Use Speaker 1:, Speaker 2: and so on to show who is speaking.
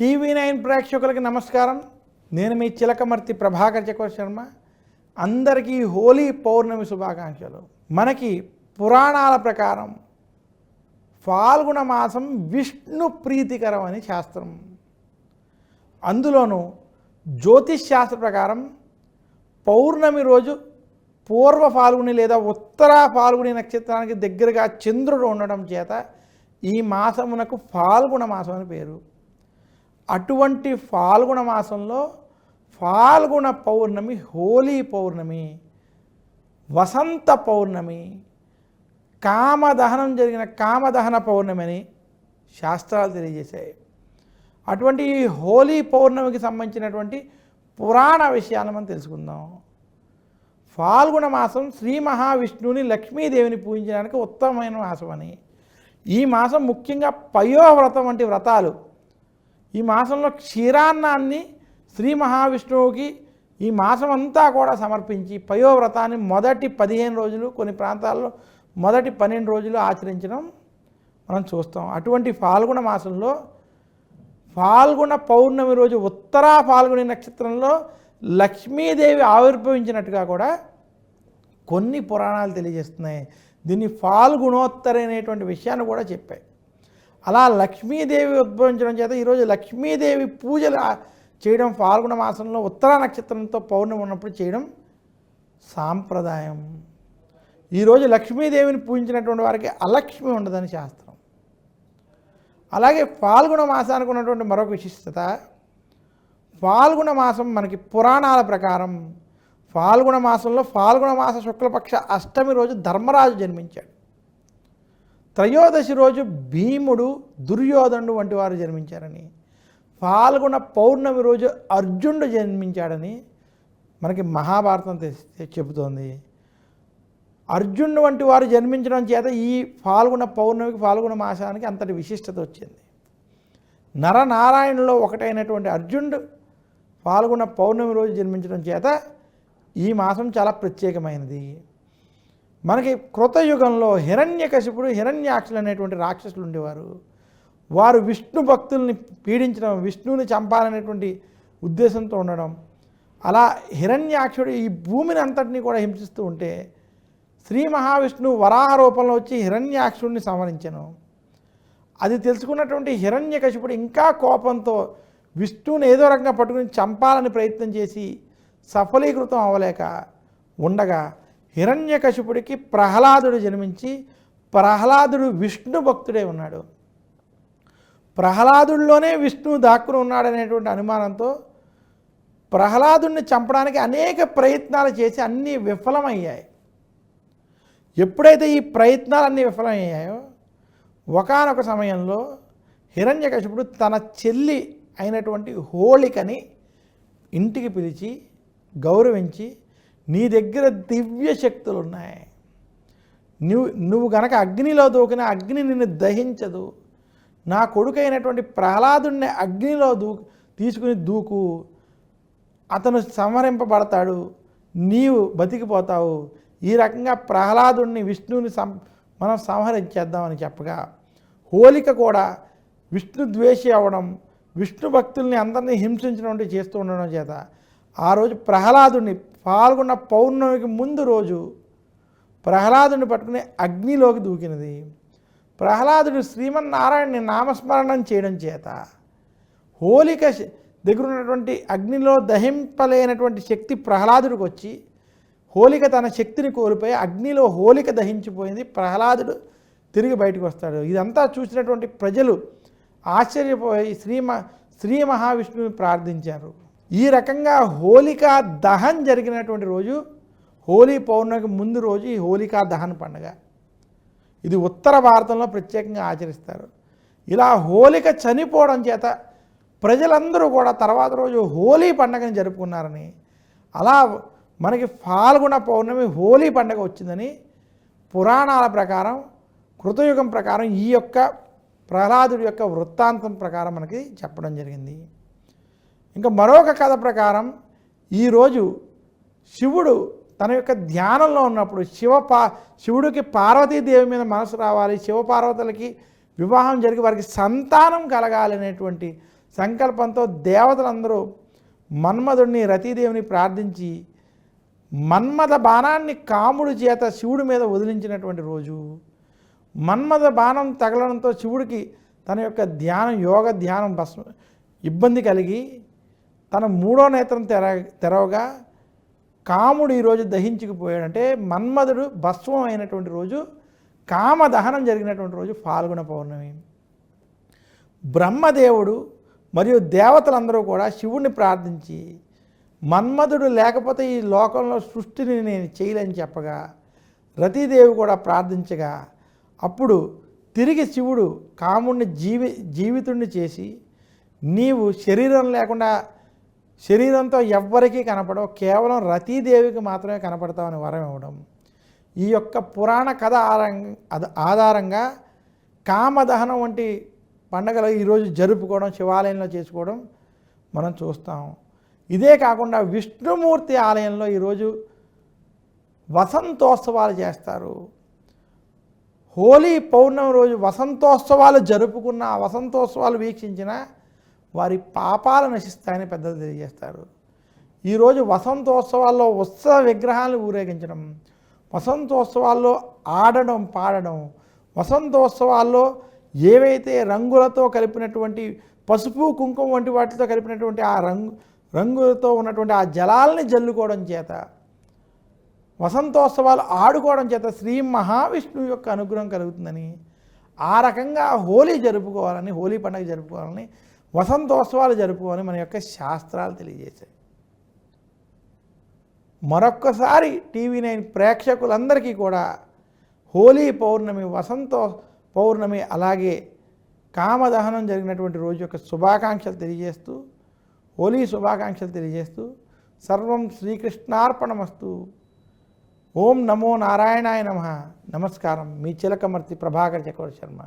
Speaker 1: TV nine ప్రేక్షకులకి నమస్కారం. నేను మీ చిలకమర్తి ప్రభాకర్ చక్ర శర్మ. అందరికీ హోలీ పౌర్ణమి శుభాకాంక్షలు. మనకి పురాణాల ప్రకారం ఫాల్గుణ మాసం విష్ణు ప్రీతికరం అని శాస్త్రం. అందులోనూ జ్యోతిష్ శాస్త్ర ప్రకారం పౌర్ణమి రోజు పూర్వ ఫాల్గుని లేదా ఉత్తర ఫాల్గుని నక్షత్రానికి దగ్గరగా చంద్రుడు ఉండడం చేత ఈ మాసమునకు ఫాల్గుణ మాసం అని పేరు. అటువంటి ఫాల్గుణ మాసంలో ఫాల్గుణ పౌర్ణమి హోలీ పౌర్ణమి వసంత పౌర్ణమి కామదహనం జరిగిన కామదహన పౌర్ణమి అని శాస్త్రాలు తెలియజేశాయి. అటువంటి ఈ హోలీ పౌర్ణమికి సంబంధించినటువంటి పురాణ విషయాలను మనం తెలుసుకుందాం. ఫాల్గుణ మాసం శ్రీ మహావిష్ణువుని లక్ష్మీదేవిని పూజించడానికి ఉత్తమమైన మాసం అని. ఈ మాసం ముఖ్యంగా పయోవ్రతం వంటి వ్రతాలు ఈ మాసంలో క్షీరాన్నాన్ని శ్రీ మహావిష్ణువుకి ఈ మాసం అంతా కూడా సమర్పించి పయోవ్రతాన్ని మొదటి పదిహేను రోజులు కొన్ని ప్రాంతాల్లో మొదటి పన్నెండు రోజులు ఆచరించడం మనం చూస్తాం. అటువంటి ఫాల్గుణ మాసంలో ఫాల్గుణ పౌర్ణమి రోజు ఉత్తరా ఫాల్గుని నక్షత్రంలో లక్ష్మీదేవి ఆవిర్భవించినట్టుగా కూడా కొన్ని పురాణాలు తెలియజేస్తున్నాయి. దీన్ని ఫాల్గుణోత్తర అనేటువంటి విషయాన్ని కూడా చెప్పాయి. అలా లక్ష్మీదేవి ఉద్భవించడం చేత ఈరోజు లక్ష్మీదేవి పూజలు చేయడం ఫాల్గుణ మాసంలో ఉత్తర నక్షత్రంతో పౌర్ణమి ఉన్నప్పుడు చేయడం సాంప్రదాయం. ఈరోజు లక్ష్మీదేవిని పూజించినటువంటి వారికి అలక్ష్మి ఉండదని శాస్త్రం. అలాగే ఫాల్గుణ మాసానికి ఉన్నటువంటి మరొక విశిష్టత ఫాల్గుణ మాసం మనకి పురాణాల ప్రకారం ఫాల్గుణ మాసంలో ఫాల్గుణ మాస శుక్లపక్ష అష్టమి రోజు ధర్మరాజు జన్మించాడు. త్రయోదశి రోజు భీముడు దుర్యోధనుడు వంటి వారు జన్మించారని పాల్గొన పౌర్ణమి రోజు అర్జునుడు జన్మించాడని మనకి మహాభారతం తె- చెబుతోంది. అర్జునుడు వంటి వారు జన్మించడం చేత ఈ పాల్గొన పౌర్ణమికి పాల్గొన మాసానికి అంతటి విశిష్టత వచ్చింది. నరనారాయణలో ఒకటైనటువంటి అర్జునుడు పాల్గొన్న పౌర్ణమి రోజు జన్మించడం చేత ఈ మాసం చాలా ప్రత్యేకమైనది. మనకి కృతయుగంలో హిరణ్యకశిపుడు హిరణ్యాక్షులు అనేటువంటి రాక్షసులు ఉండేవారు. వారు విష్ణు భక్తుల్ని పీడించడం విష్ణువుని చంపాలనేటువంటి ఉద్దేశంతో ఉండడం. అలా హిరణ్యాక్షుడు ఈ భూమిని అంతటినీ కూడా హింసిస్తూ ఉంటే శ్రీ మహావిష్ణువు వరాహ రూపంలో వచ్చి హిరణ్యాక్షుడిని సంహరించను. అది తెలుసుకున్నటువంటి హిరణ్యకశిపుడు ఇంకా కోపంతో విష్ణువుని ఏదో రకంగా పట్టుకుని చంపాలని ప్రయత్నం చేసి సఫలీకృతం అవ్వలేక ఉండగా హిరణ్యకశిపుడికి ప్రహ్లాదుడు జన్మించి ప్రహ్లాదుడు విష్ణు భక్తుడే ఉన్నాడు. ప్రహ్లాదుడిలోనే విష్ణువు దాక్కుని ఉన్నాడనేటువంటి అనుమానంతో ప్రహ్లాదుడిని చంపడానికి అనేక ప్రయత్నాలు చేసి అన్నీ విఫలమయ్యాయి. ఎప్పుడైతే ఈ ప్రయత్నాలన్నీ విఫలమయ్యాయో ఒకానొక సమయంలో హిరణ్యకశిపుడు తన చెల్లి అయినటువంటి హోళికని ఇంటికి పిలిచి గౌరవించి నీ దగ్గర దివ్య శక్తులు ఉన్నాయి నువ్వు నువ్వు గనక అగ్నిలో దూకిన అగ్ని నిన్ను దహించదు. నా కొడుకైనటువంటి ప్రహ్లాదుని అగ్నిలో దూ తీసుకుని దూకు. అతను సంహరింపబడతాడు. నీవు బతికిపోతావు. ఈ రకంగా ప్రహ్లాదుణ్ణి విష్ణువుని సం మనం సంహరించేద్దామని చెప్పగా హోలిక కూడా విష్ణు ద్వేషి అవ్వడం విష్ణు భక్తుల్ని అందరినీ హింసించడం వంటివి చేస్తూ ఉండడం చేత ఆ రోజు ప్రహ్లాదుని పాల్గొన్న పౌర్ణమికి ముందు రోజు ప్రహ్లాదుని పట్టుకుని అగ్నిలోకి దూకినది. ప్రహ్లాదుడు శ్రీమన్నారాయణని నామస్మరణం చేయడం చేత హోలిక శ- దగ్గర ఉన్నటువంటి అగ్నిలో దహింపలేనటువంటి శక్తి ప్రహ్లాదుడికి వచ్చి హోలిక తన శక్తిని కోల్పోయి అగ్నిలో హోలిక దహించిపోయింది. ప్రహ్లాదుడు తిరిగి బయటకు వస్తాడు. ఇదంతా చూసినటువంటి ప్రజలు ఆశ్చర్యపోయి శ్రీమ శ్రీ మహావిష్ణువుని ప్రార్థించారు. ఈ రకంగా హోలికా దహన్ జరిగినటువంటి రోజు హోలీ పౌర్ణమికి ముందు రోజు ఈ హోలికా దహన్ పండుగ. ఇది ఉత్తర భారతంలో ప్రత్యేకంగా ఆచరిస్తారు. ఇలా హోలిక చనిపోవడం చేత ప్రజలందరూ కూడా తర్వాత రోజు హోలీ పండుగని జరుపుకున్నారని అలా మనకి ఫాల్గుణ పౌర్ణమి హోలీ పండుగ వచ్చిందని పురాణాల ప్రకారం కృతయుగం ప్రకారం ఈ యొక్క ప్రహ్లాదుడి యొక్క వృత్తాంతం ప్రకారం మనకి చెప్పడం జరిగింది. ఇంకా మరొక కథ ప్రకారం ఈరోజు శివుడు తన యొక్క ధ్యానంలో ఉన్నప్పుడు శివ పా శివుడికి పార్వతీదేవి మీద మనసు రావాలి శివపార్వతులకి వివాహం జరిగి వారికి సంతానం కలగాలి అనేటువంటి సంకల్పంతో దేవతలందరూ మన్మధుడిని రతీదేవిని ప్రార్థించి మన్మథ బాణాన్ని కాముడి చేత శివుడి మీద వదిలించినటువంటి రోజు. మన్మథ బాణం తగలడంతో శివుడికి తన యొక్క ధ్యానం యోగ ధ్యానం భస్మ ఇబ్బంది కలిగి తన మూడో నేత్రం తెర తెరవగా కాముడు ఈరోజు దహించుకుపోయాడంటే మన్మధుడు భస్వం అయినటువంటి రోజు కామ దహనం జరిగినటువంటి రోజు ఫాల్గుణ పౌర్ణమి. బ్రహ్మదేవుడు మరియు దేవతలందరూ కూడా శివుణ్ణి ప్రార్థించి మన్మధుడు లేకపోతే ఈ లోకంలో సృష్టిని నేను చేయలేని చెప్పగా రతీదేవి కూడా ప్రార్థించగా అప్పుడు తిరిగి శివుడు కాముణ్ణి జీవి జీవితుణ్ణి చేసి నీవు శరీరం లేకుండా శరీరంతో ఎవ్వరికీ కనపడవు కేవలం రతీదేవికి మాత్రమే కనపడతామని వరం ఇవ్వడం. ఈ యొక్క పురాణ కథ ఆధారంగా కామదహనం వంటి పండగలు ఈరోజు జరుపుకోవడం శివాలయంలో చేసుకోవడం మనం చూస్తాం. ఇదే కాకుండా విష్ణుమూర్తి ఆలయంలో ఈరోజు వసంతోత్సవాలు చేస్తారు. హోలీ పౌర్ణమి రోజు వసంతోత్సవాలు జరుపుకున్న ఆ వసంతోత్సవాలు వీక్షించిన వారి పాపాలు నశిస్తాయని పెద్దలు తెలియజేస్తారు. ఈరోజు వసంతోత్సవాల్లో ఉత్సవ విగ్రహాలను ఊరేగించడం వసంతోత్సవాల్లో ఆడడం పాడడం వసంతోత్సవాల్లో ఏవైతే రంగులతో కలిపినటువంటి పసుపు కుంకుమ వంటి వాటితో కలిపినటువంటి ఆ రంగు రంగులతో ఉన్నటువంటి ఆ జలాల్ని జల్లుకోవడం చేత వసంతోత్సవాలు ఆడుకోవడం చేత శ్రీ మహావిష్ణువు యొక్క అనుగ్రహం కలుగుతుందని ఆ రకంగా హోలీ జరుపుకోవాలని హోలీ పండుగ జరుపుకోవాలని వసంతోత్సవాలు జరుపుకోవాలని మన యొక్క శాస్త్రాలు తెలియజేశాయి. మరొక్కసారి టీవీ నైన్ ప్రేక్షకులందరికీ కూడా హోలీ పౌర్ణమి వసంత పౌర్ణమి అలాగే కామదహనం జరిగినటువంటి రోజు యొక్క శుభాకాంక్షలు తెలియజేస్తూ హోలీ శుభాకాంక్షలు తెలియజేస్తూ సర్వం శ్రీకృష్ణార్పణమస్తు. ఓం నమో నారాయణాయ నమ. నమస్కారం. మీ చిలకమర్తి ప్రభాకర్ చక్రవర్తి శర్మ.